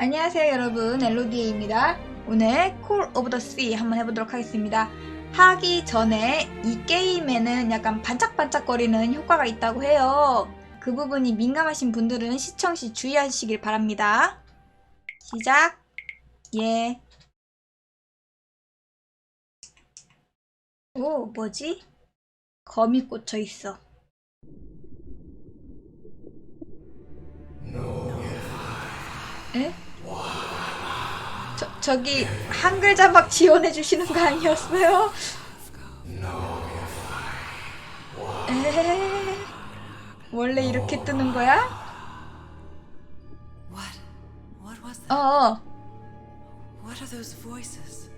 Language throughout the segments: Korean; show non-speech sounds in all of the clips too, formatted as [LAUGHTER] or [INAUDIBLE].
안녕하세요 여러분. 엘로디에입니다. 오늘 콜 오브 더 씨 한번 해보도록 하겠습니다. 하기 전에 이 게임에는 약간 반짝반짝거리는 효과가 있다고 해요. 그 부분이 민감하신 분들은 시청 시 주의하시길 바랍니다. 시작. 예. 오, 뭐지? 검이 꽂혀 있어. 에? 저, 저기 한글 자막 지원해 주시는 거 아니었어요? 에? 원래 이렇게 뜨는 거야? 어? 어. What are those voices?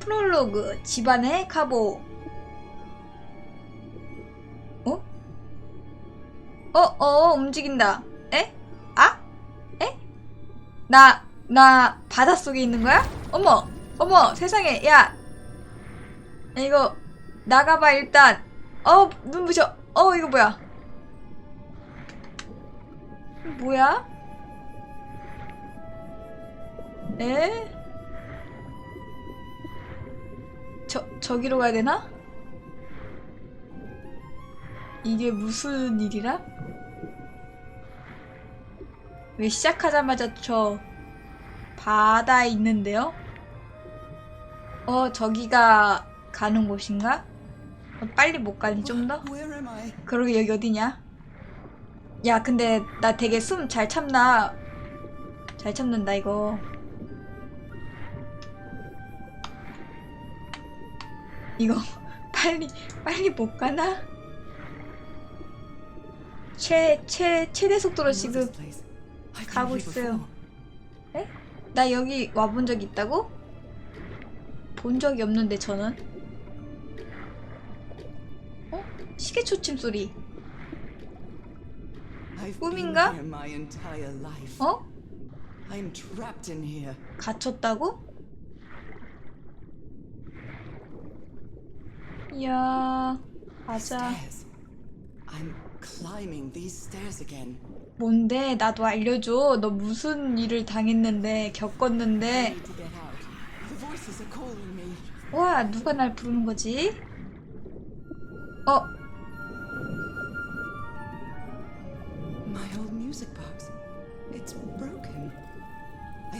프롤로그 집안의 가보 어? 어, 어, 움직인다. 나, 나 바닷속에 있는 거야? 어머, 어머, 세상에, 야. 야, 이거, 나가봐, 일단. 어, 눈부셔. 어, 이거 뭐야? 뭐야? 에? 저, 저기로 가야 되나? 이게 무슨 일이라? 왜 시작하자마자 저 바다에 있는데요? 어, 저기가 가는 곳인가? 어, 빨리 못 가니 좀 더? 그러게 여기 어디냐? 야, 근데 나 되게 숨 잘 참나. 잘 참는다, 이거. 이거 [LAUGHS] 빨리 빨리 못 가나? 최, 최, 최대 속도로 지금 가고 있어요. before. 나 여기 와본 적 있다고? 본 적이 없는데 저는 어? 시계 초침 소리 꿈인가? 어? I'm trapped in here. 갇혔다고? 이야 맞아. I'm climbing these stairs again. 뭔데 나도 알려줘 너 무슨 일을 당했는데 겪었는데. 와 누가 날 부르는 거지? 어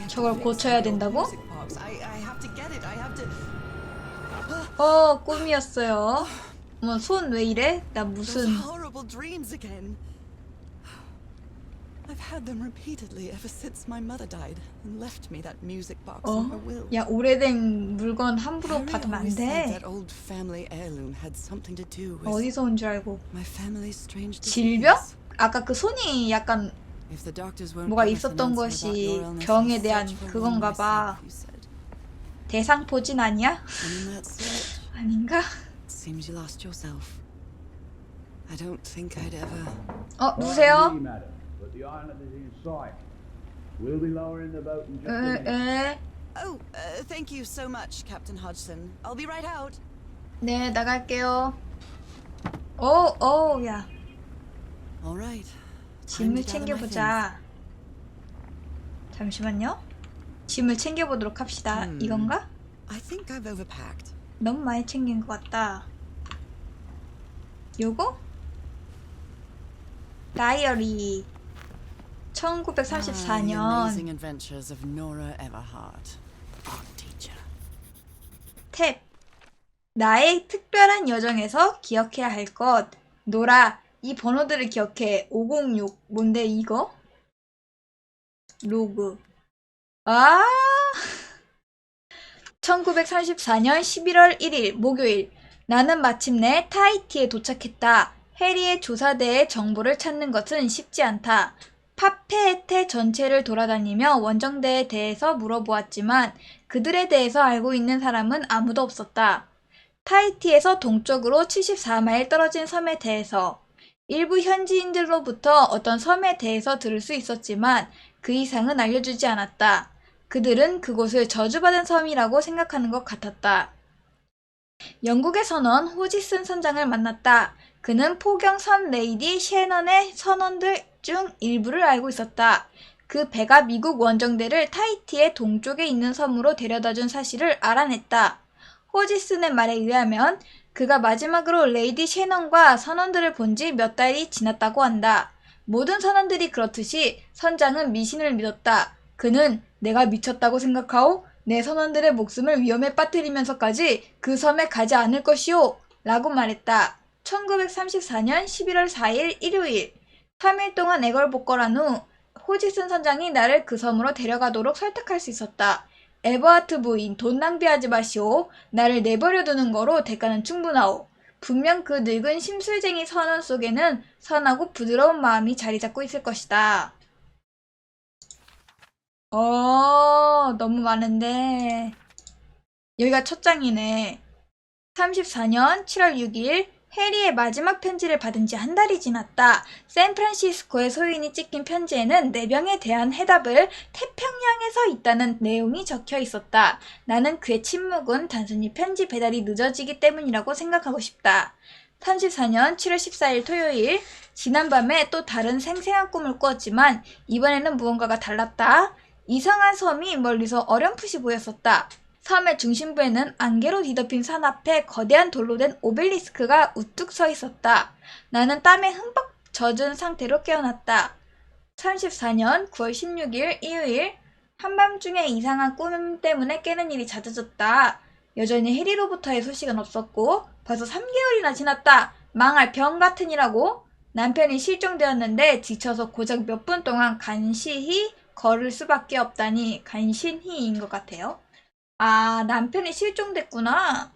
저걸 고쳐야 된다고? 어, 꿈이었어요. 어머, 손 왜 이래? 나 무슨. Those horrible dreams again. I've had them repeatedly ever since my mother died and left me that music box in her 어? will. 야, 오래된 물건 함부로 Harry 받으면 안 always said 돼. that old family heirloom had something to do with 어디서 온 줄 알고. my family's strange 질병? disease. 아까 그 손이 약간 If the doctors won't 뭐가 give us an 있었던 answer 것이 about your illness, 병에 I'll 대한 search for one 그건가 봐. myself, you said. 대상포진 아니야? And in that search, 아닌가? it seems you lost yourself. I don't think I'd ever. 어, 누구세요? Madam, but the island is in sight. We'll be lowering the boat in just a 에, minute. 에. Oh, uh, thank you so much, Captain Hodgson. I'll be right out. 네, 나갈게요. 오, 오, 야. All right. 짐을. 챙겨보자. 잠시만요. 짐을 챙겨보도록 합시다. 음. 이건가? I think I've overpacked. 너무 많이 챙긴 것 같다. 요거? 다이어리. Ah, the 1934년 amazing adventures of Nora Everhart, art teacher. 탭. 나의 특별한 여정에서 기억해야 할 것. 노라. 이 번호들을 기억해. 506. 뭔데 이거? 로그. 아! 1934년 11월 1일 목요일. 나는 마침내 타이티에 도착했다. 해리의 조사대의 정보를 찾는 것은 쉽지 않다. 파페에테 전체를 돌아다니며 원정대에 대해서 물어보았지만 그들에 대해서 알고 있는 사람은 아무도 없었다. 타이티에서 동쪽으로 74마일 떨어진 섬에 대해서 일부 현지인들로부터 어떤 섬에 대해서 들을 수 있었지만 그 이상은 알려주지 않았다. 그들은 그곳을 저주받은 섬이라고 생각하는 것 같았다. 영국의 선원 호지슨 선장을 만났다. 그는 포경 선 레이디 셰넌의 선원들 중 일부를 알고 있었다. 그 배가 미국 원정대를 타이티의 동쪽에 있는 섬으로 데려다 준 사실을 알아냈다. 호지슨의 말에 의하면 그가 마지막으로 레이디 셰넌과 선원들을 본 지 몇 달이 지났다고 한다. 모든 선원들이 그렇듯이 선장은 미신을 믿었다. 그는 내가 미쳤다고 생각하오? 내 선원들의 목숨을 위험에 빠뜨리면서까지 그 섬에 가지 않을 것이오! 라고 말했다. 1934년 11월 4일 일요일 3일 동안 애걸복걸한 후 호지슨 선장이 나를 그 섬으로 데려가도록 설득할 수 있었다. 에버하트 부인 돈 낭비하지 마시오. 나를 내버려 두는 거로 대가는 충분하오. 분명 그 늙은 심술쟁이 선원 속에는 선하고 부드러운 마음이 자리 잡고 있을 것이다. 어, 너무 많은데. 여기가 첫 장이네. 34년 7월 6일 해리의 마지막 편지를 받은 지 한 달이 지났다. 샌프란시스코의 소인이 찍힌 편지에는 내병에 대한 해답을 태평양에서 있다는 내용이 적혀 있었다. 나는 그의 침묵은 단순히 편지 배달이 늦어지기 때문이라고 생각하고 싶다. 34년 7월 14일 토요일 지난밤에 또 다른 생생한 꿈을 꾸었지만 이번에는 무언가가 달랐다. 이상한 섬이 멀리서 어렴풋이 보였었다. 섬의 중심부에는 안개로 뒤덮인 산 앞에 거대한 돌로 된 오벨리스크가 우뚝 서 있었다. 나는 땀에 흠뻑 젖은 상태로 깨어났다. 34년 9월 16일 일요일 한밤중에 이상한 꿈 때문에 깨는 일이 잦아졌다. 여전히 해리로부터의 소식은 없었고 벌써 3개월이나 지났다. 망할 병 같으니라고. 남편이 실종되었는데 지쳐서 고작 몇 분 동안 간신히 걸을 수밖에 없다니 간신히인 것 같아요. 아, 남편이 실종됐구나.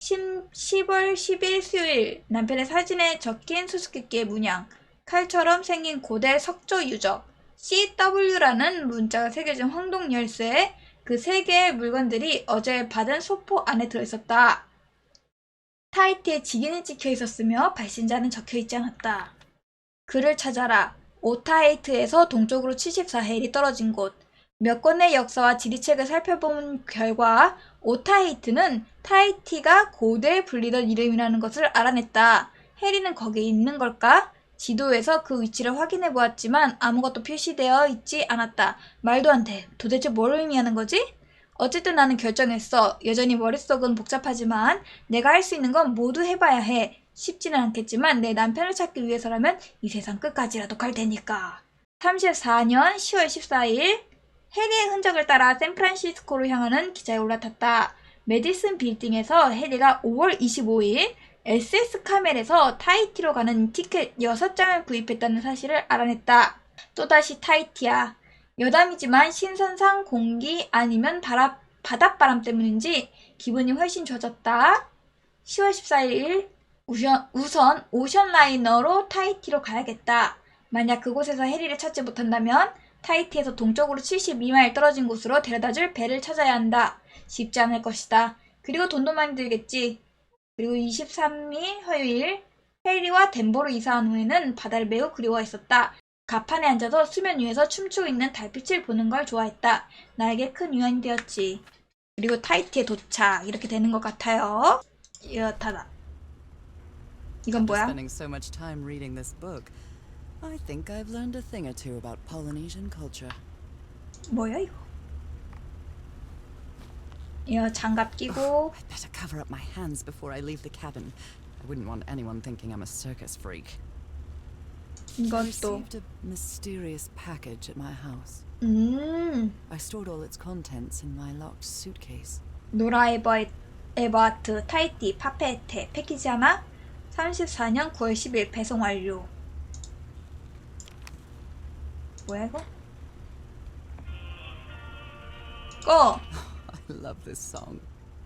10, 10월 10일 수요일 남편의 사진에 적힌 수수께끼의 문양 칼처럼 생긴 고대 석조 유적 CW라는 문자가 새겨진 황동 열쇠 그세 개의 물건들이 어제 받은 소포 안에 들어있었다. 타이트에 직인이 찍혀 있었으며 발신자는 적혀 있지 않았다. 그를 찾아라. 오타헤이트에서 동쪽으로 74해일이 떨어진 곳. 몇 권의 역사와 지리책을 살펴본 결과 오타헤이트는 타이티가 고대에 불리던 이름이라는 것을 알아냈다. 해리는 거기에 있는 걸까? 지도에서 그 위치를 확인해 보았지만 아무것도 표시되어 있지 않았다. 말도 안 돼. 도대체 뭘 의미하는 거지? 어쨌든 나는 결정했어. 여전히 머릿속은 복잡하지만 내가 할 수 있는 건 모두 해봐야 해. 쉽지는 않겠지만 내 남편을 찾기 위해서라면 이 세상 끝까지라도 갈 테니까. 34년 10월 14일 해리의 흔적을 따라 샌프란시스코로 향하는 기차에 올라탔다. 메디슨 빌딩에서 해리가 5월 25일 SS 카멜에서 타이티로 가는 티켓 6장을 구입했다는 사실을 알아냈다. 또다시 타이티야. 여담이지만 신선상 공기 아니면 바람, 바닷바람 때문인지 기분이 훨씬 좋아졌다. 10월 14일 우선, 우선 오션라이너로 타이티로 가야겠다. 만약 그곳에서 해리를 찾지 못한다면 타이티에서 동쪽으로 72마일 떨어진 곳으로 데려다줄 배를 찾아야 한다. 쉽지 않을 것이다. 그리고 돈도 많이 들겠지. 그리고 23일 화요일 해리와 덴버로 이사한 후에는 바다를 매우 그리워했었다. 가판에 앉아서 수면 위에서 춤추고 있는 달빛을 보는 걸 좋아했다. 나에게 큰 위안이 되었지. 그리고 타이티에 도착. 이렇게 되는 것 같아요. 이렇다다. 이건 뭐야? I think I've learned a thing or two about Polynesian culture. 뭐야 이거? 이거 장갑 끼고 I'd better cover up my hands before I leave the cabin. I wouldn't want anyone thinking I'm a circus freak. I 이건 또 received a mysterious package at my house. 음. I stored all its contents in my locked suitcase. 노라 에버 에버하트 타이티 파페테 패키지 하나 34년 9월 10일 배송 완료 뭐야 이거? 꺼! I love this song.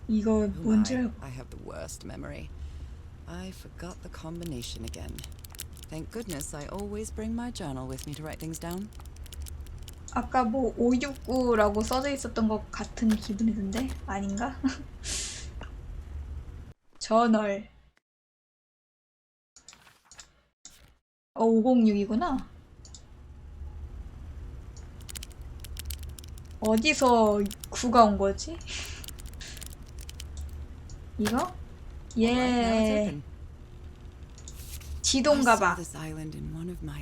이거 Oh 뭔지 알고 I have the worst memory. I forgot the combination again. Thank goodness I always bring my journal with me to write things down. 아까 뭐 569라고 써져 있었던 것 같은 기분이 든데 아닌가? 저널 어 506이구나 어디서 9가 온 거지? 이거? 예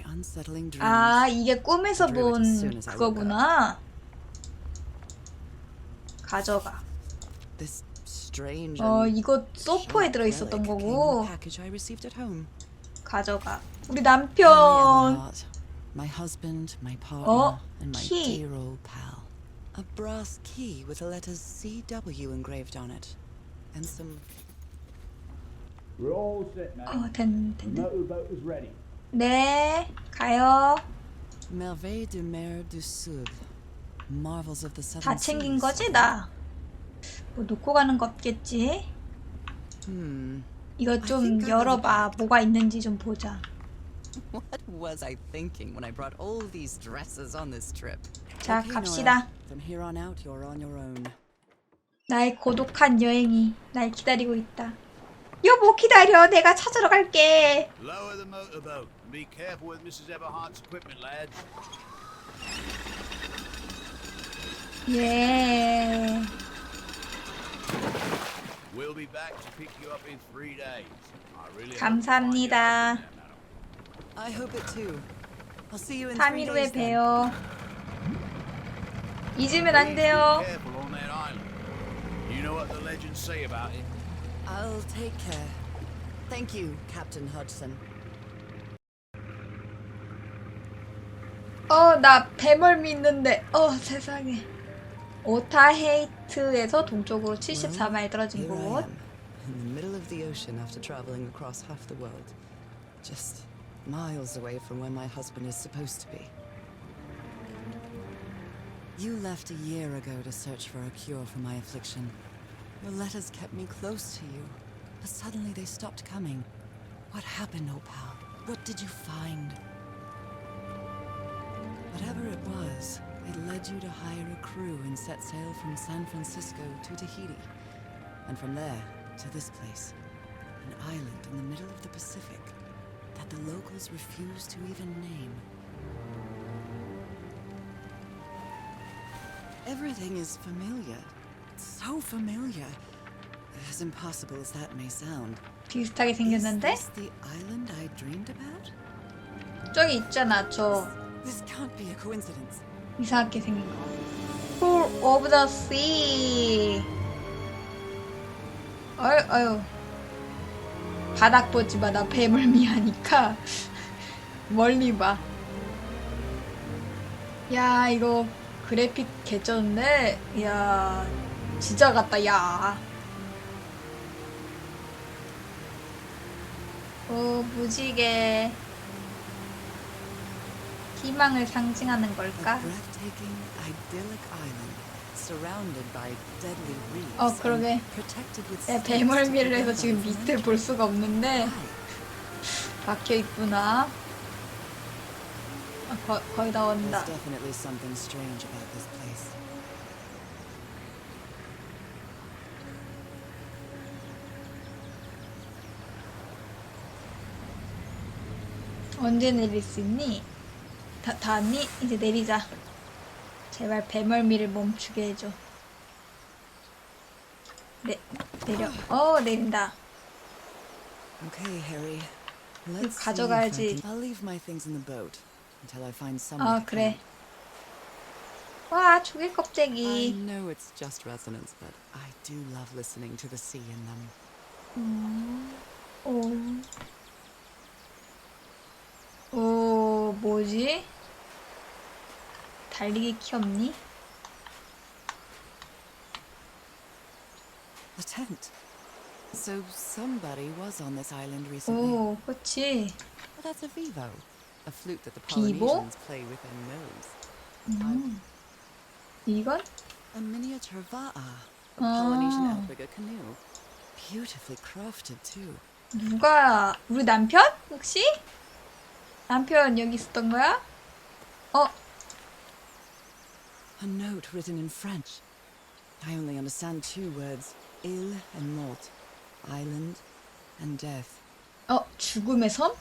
unsettling dreams. 아, 이게 꿈에서 본 그거구나. 가져가. 어, 이거 소포에 들어 있었던 거고. 가져가. 우리 남편. 어, and A brass key with the letters CW engraved on it, and some We're all set, mate. 어, 된, The 된, 된. motorboat is ready. 네, 가요. Merveilles de mer du Sud, marvels of the southern 다 챙긴 seas. 거지, 나? 뭐 놓고 가는 거 없겠지? Hmm. 이거 좀 think I 열어봐. 뭐가 있는지 좀 보자. [LAUGHS] What was I thinking when I brought all these dresses on this trip? 자, 갑시다. From here on out, you're on your own. 나의 고독한 여행이 날 기다리고 있다. 여보 기다려. 내가 찾으러 갈게. Lower the motorboat and be careful with Mrs. Everhart's equipment, lads. 예. We'll be back to pick you up in three days. I really 감사합니다. I hope it too. I'll see you in 3일 three 후에 days then. 봬요. 잊으면 안 돼요. Be careful on that island. You know what the legends say about it. I'll take care. Thank you, Captain Hodgson. 어, 나 배멀미 있는데. 어, 세상에. 오타헤이트에서 동쪽으로 74마일 떨어진 곳. in the middle of the ocean after traveling across half the world. Just miles away from where my husband is supposed to be. You left a year ago to search for a cure for my affliction. Your letters kept me close to you, but suddenly they stopped coming. What happened, oh Opal? What did you find? Whatever it was, it led you to hire a crew and set sail from San Francisco to Tahiti. And from there to this place, an island in the middle of the Pacific that the locals refuse to even name. Everything is familiar. So familiar. As impossible as that may sound. 비슷하게 Is 생겼는데? this the island I dreamed about? 저기 있잖아, 저. This can't be a coincidence. 이상하게 생긴 거. Pool of the Sea. 어휴, 어휴. 바닥 보지 마. 나 배멀미 하니까. 멀리 봐. 야, 이거 그래픽 개쩌는데? 야, 진짜 같다, 야. 오, 무지개. 희망을 상징하는 걸까? 어, 그러게. to 배멀미를 해서 지금 밑을 볼 수가 없는데. 박혀 있구나. 아, 거, 거의 다 온다. There's definitely something strange about this place. 언제 내릴 수 있니? 다, 다 왔니? 이제 내리자. 제발 배멀미를 멈추게 해줘. 내, 내려. 어, 내린다. Okay, Harry. Let's see if I 가져가야지. can- I'll leave my things in the boat until I find someone. 아, to 그래. camp. 와, 조개 I 껍데기. know it's just resonance, but I do love listening to the sea in them. 오. 오, 뭐지? 달리기 키 없니? The tent. So somebody was on this island recently. 오, 그치. Well, that's a vivo, a flute that the Vivo? Polynesians play with their nose. 음. 이건? A miniature va'a, a Ah. Polynesian outrigger canoe. Beautifully crafted too. 누가 우리 남편? 혹시? 남편 여기 있었던 거야? 어, A note written in French. I only understand two words: île and mort, island and death. 어, 죽음의 섬?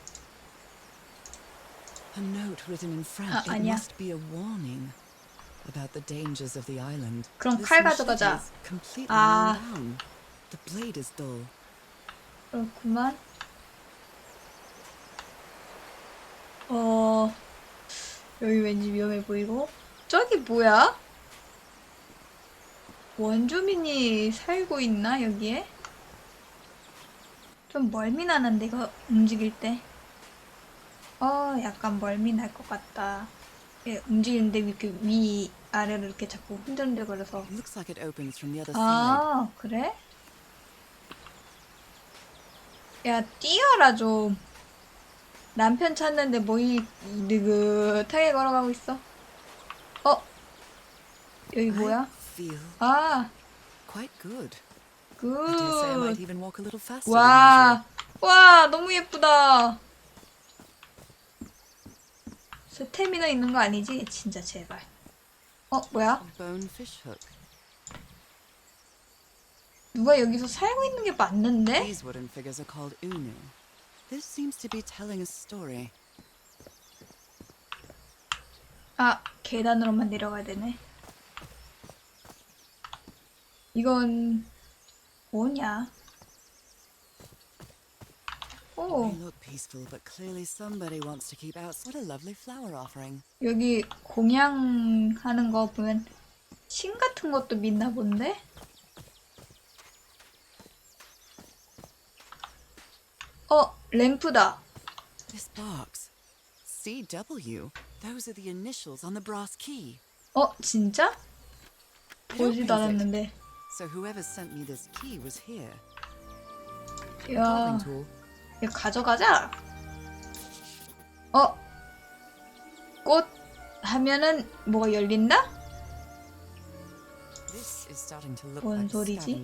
A note written in French. 아, it 아니야. must be a warning about the dangers of the island. 그럼 칼 machete 가져가자. is completely 아. worn down. The blade is dull. 그렇구만. 어, 여기 왠지 위험해 보이고. 저기 뭐야? 원주민이 살고 있나, 여기에? 좀 멀미 나는데, 이거 움직일 때. 어, 약간 멀미 날 것 같다. 예, 움직이는데 이렇게 위, 아래로 이렇게 자꾸 흔들흔들거려서. Looks like it opens from the other side. 아, 그래? 야, 뛰어라, 좀. 남편 찾는데 뭐이 느긋하게 걸어가고 있어. 어? 여기 뭐야? Feel 아, quite good. I dare say I might 굿. even walk a little faster than 와, 와, 너무 예쁘다. 스태미너 있는 거 아니지? 진짜 제발. 어, 뭐야? 누가 여기서 살고 있는 게 맞는데? These wooden figures are called unu. This seems to be telling a story. 아, 계단으로만 내려가야 되네. 이건 뭐냐? 오, They look peaceful, but clearly somebody wants to keep out. What a lovely flower offering. 여기 공양하는 거 보면 신 같은 것도 믿나 본데? 어, 램프다. This box. CW. Those are the initials on the brass key. 어, 진짜? I don't 보지도 believe it. 않았는데. So whoever sent me this key was here. 야, Carving tool. 이거 가져가자. 어? 꽃 하면은 뭐가 열린다? 뭔 소리지?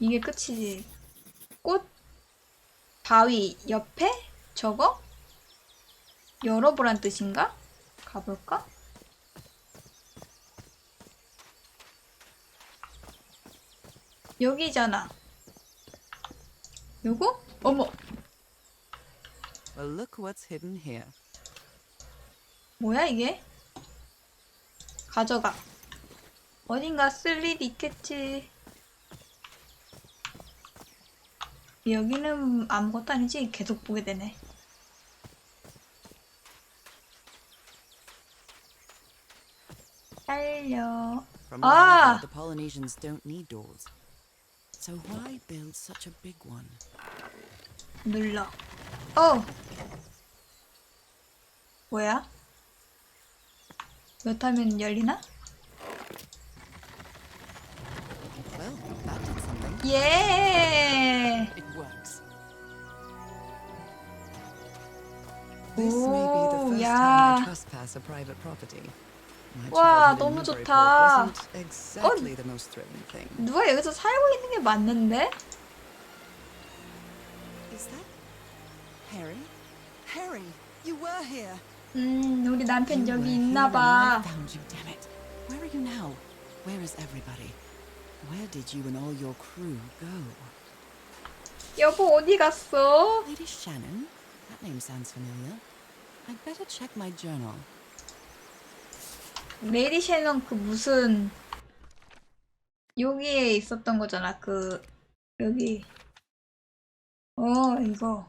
이게 끝이지. 꽃 바위 옆에 저거 열어보란 뜻인가? 가볼까? 여기잖아. 요거? 어머, Well, look what's hidden here. 뭐야 이게? 가져가. 어딘가 쓸 일이 있겠지. 여기는 아무것도 아니지? 계속 보게 되네. 딸려. Ah! the Polynesians don't need doors. So why build such a big one? 눌러. 어! 뭐야? 몇 하면 열리나? Well, that did something. 예! It works. This may be the Ooh, first yeah. time I trespass a private property. 와, 너무 좋다. thing. 누가 여기서 살고 있는 게 맞는데? Is that Harry? Harry, you were here. 음, 우리 남편 여기 있나 봐. found you. Damn it. Where are you now? Where is everybody? Where did you and all your crew go? 여보 어디 갔어? Lady Shannon? That name sounds familiar. I'd better check my journal. 레이디 셰넌 그 무슨 여기에 있었던 거잖아. 그 여기 어 이거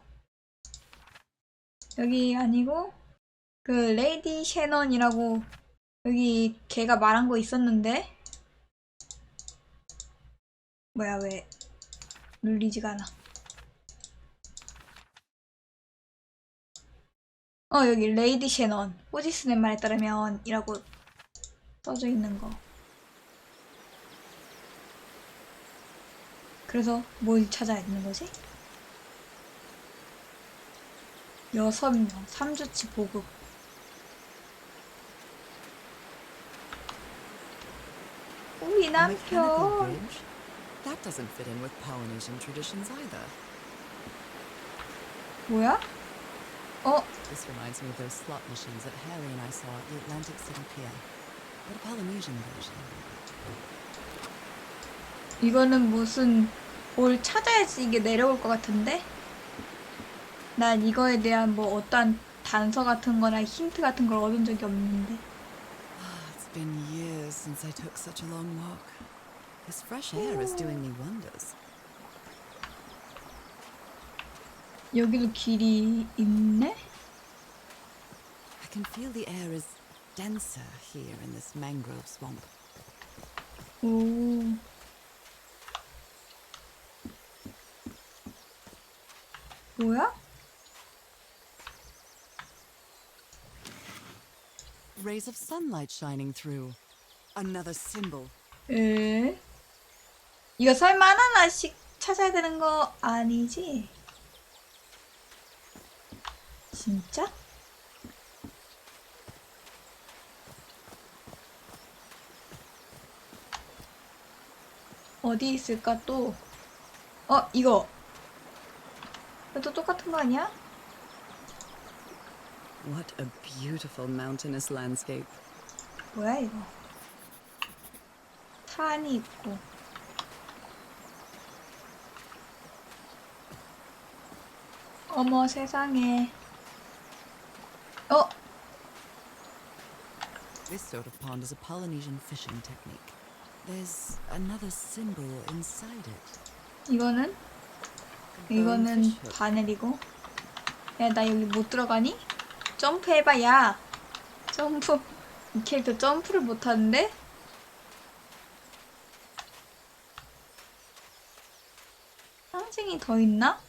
여기 아니고 그 레이디 셰넌이라고 여기 걔가 말한 거 있었는데 뭐야 왜 눌리지가 않아. 어 여기 레이디 셰넌 호지스의 말에 따르면 이라고 써져 있는 거. 그래서 뭘 찾아야 되는 거지? 여섯 명, 3주치 보급. 우리 남편. That doesn't fit in with Polynesian traditions either. 뭐야? 어, This reminds me of those slot machines that Harry and I saw at the Atlantic City Pier. But a Polynesian version. 이거는 무슨 뭘 찾아야지 이게 내려올 것 같은데? 난 이거에 대한 뭐 어떠한 단서 같은 거나 힌트 같은 걸 얻은 적이 없는데. Ah, it's been years since I took such a long walk. This fresh air is doing me wonders. 여기도 길이 있네? I can feel the air is denser here in this mangrove swamp. 오. 뭐야? Rays of sunlight shining through. Another symbol. 에? 이거 설마 하나하나씩 찾아야 되는 거 아니지? 진짜? 어디 있을까 또? 어, 이거. 이것도 똑같은 거 아니야? What a beautiful mountainous landscape. 뭐야 이거? 탄이 있고. 어머 세상에. 어, This sort of pond is a Polynesian fishing technique. There's another symbol inside it. 이거는 이거는. 바늘이고. 야, 나 여기 못 들어가니? 점프해봐, 야. 점프. 이 캐릭터 점프를 못 하는데? 상징이 더 있나?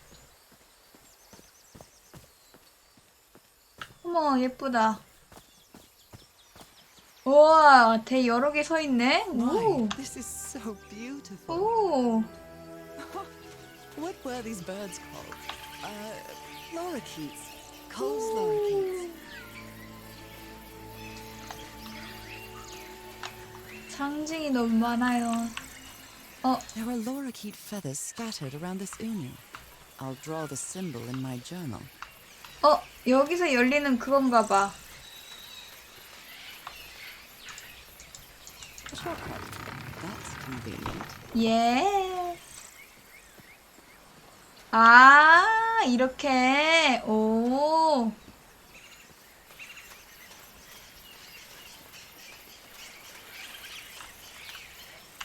어머, 예쁘다. 우와, 대 여러 개 서 있네? 오. this is so beautiful. 오. What were these birds called? Uh, lorikeets. Cole's lorikeets. 상징이 너무 많아요. 어, There are lorikeet feathers scattered around this unu. I'll draw the symbol in my journal. 어, 여기서 열리는 그건가 봐. 예. 아, 이렇게. 오.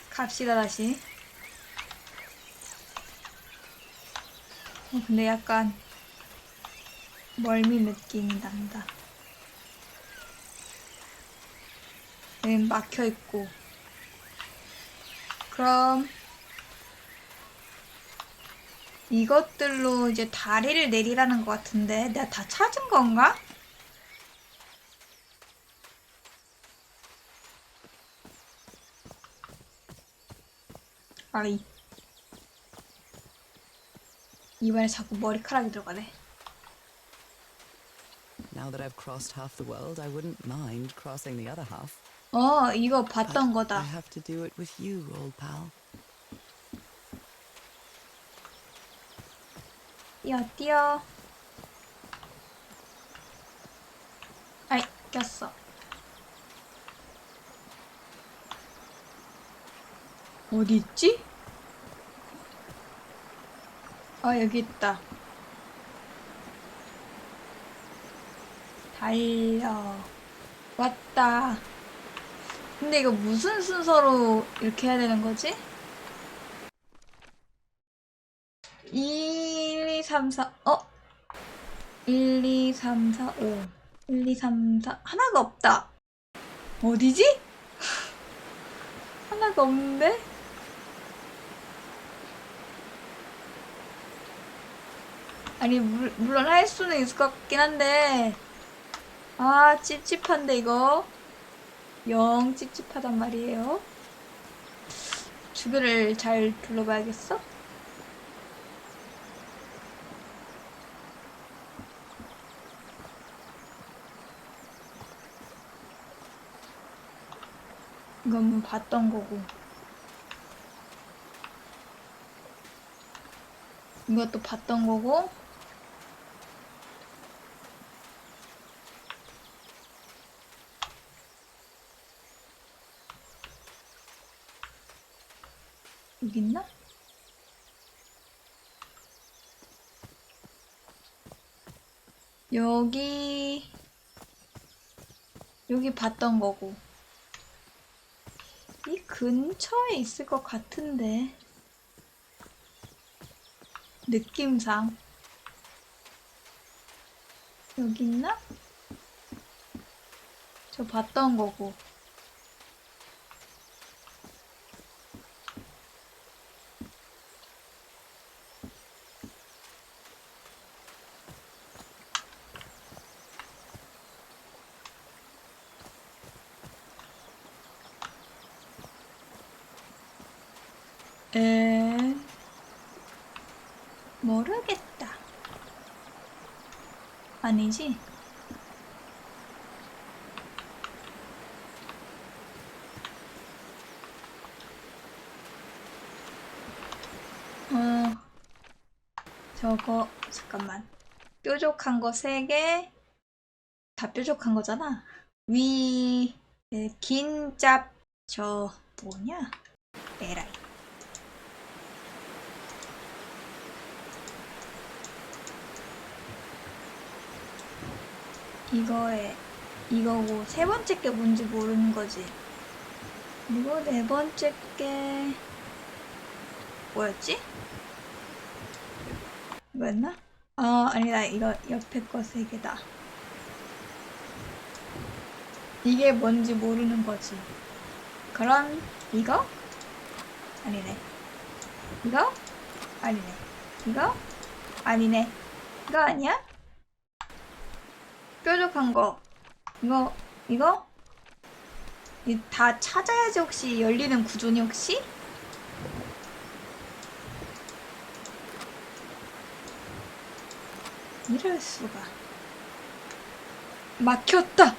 갑시다, 다시. 어, 근데 약간 멀미 느낌이 난다. 여기 막혀 있고. 그럼 이것들로 이제 다리를 내리라는 것 같은데 내가 다 찾은 건가? 아이 이번에 자꾸 머리카락이 들어가네 Now that I've crossed half the world, I wouldn't mind crossing the other half. 어 이거 봤던 I 거다. Have to do it with you, old pal. 뛰어 뛰어. 아이 꼈어. 어디 있지? 아 여기 있다. 달려. 왔다 근데 이거 무슨 순서로 이렇게 해야 되는 거지? 1, 2, 3, 4, 어? 1, 2, 3, 4, 5. 1, 2, 3, 4. 하나가 없다. 어디지? [LAUGHS] 하나가 없는데? 아니, 물, 물론 할 수는 있을 것 같긴 한데. 아, 찝찝한데, 이거. 영 찝찝하단 말이에요. 주변을 잘 둘러봐야겠어? 이건 뭐 봤던 거고. 이것도 봤던 거고. 여기 있나? 여기 여기 봤던 거고. 이 근처에 있을 것 같은데. 느낌상. 여기 있나? 저 봤던 거고. 에 모르겠다. 아니지? 어, 저거, 잠깐만. 뾰족한 거세 개. 다 뾰족한 거잖아. 위, 네, 긴 짭, 저, 뭐냐? 에라이. 이거에 이거고 세 번째 게 뭔지 모르는 거지. 그리고 네 번째 게 뭐였지? 이거였나? 아 아니다 이거 옆에 거 세 개다. 이게 뭔지 모르는 거지. 그럼 이거? 아니네. 이거? 아니네. 이거? 아니네. 이거 아니야? 뾰족한 거. 이거 이거? 이다 찾아야지 혹시 열리는 구조니 혹시? 이럴 수가. 막혔다